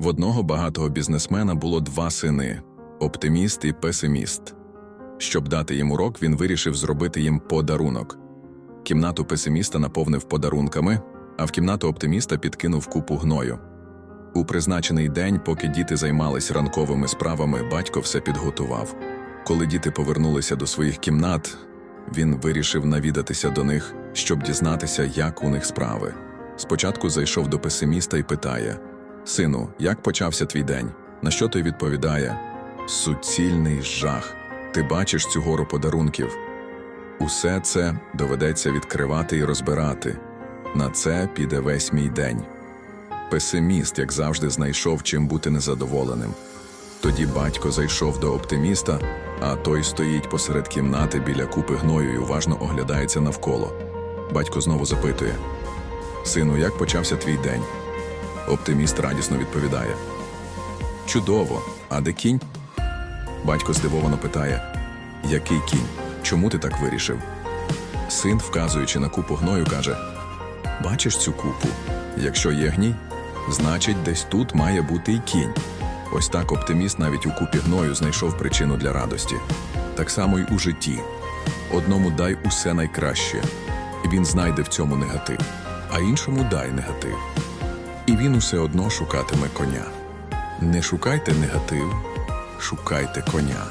В одного багатого бізнесмена було два сини оптиміст і песиміст. Щоб дати їм урок, він вирішив зробити їм подарунок. Кімнату песиміста наповнив подарунками, а в кімнату оптиміста підкинув купу гною. У призначений день, поки діти займались ранковими справами, батько все підготував. Коли діти повернулися до своїх кімнат, він вирішив навідатися до них, щоб дізнатися, як у них справи. Спочатку зайшов до песиміста і питає: Сину, як почався твій день? На що той відповідає? Суцільний жах. Ти бачиш цю гору подарунків. Усе це доведеться відкривати і розбирати. На це піде весь мій день. Песиміст, як завжди, знайшов чим бути незадоволеним. Тоді батько зайшов до оптиміста, а той стоїть посеред кімнати біля купи гною і уважно оглядається навколо. Батько знову запитує: Сину, як почався твій день? Оптиміст радісно відповідає: Чудово, а де кінь? Батько здивовано питає: Який кінь? Чому ти так вирішив? Син, вказуючи на купу гною, каже: Бачиш цю купу? Якщо є гній, значить, десь тут має бути й кінь. Ось так оптиміст навіть у купі гною знайшов причину для радості. Так само й у житті. Одному дай усе найкраще, і він знайде в цьому негатив, а іншому дай негатив. І він усе одно шукатиме коня. Не шукайте негатив, шукайте коня.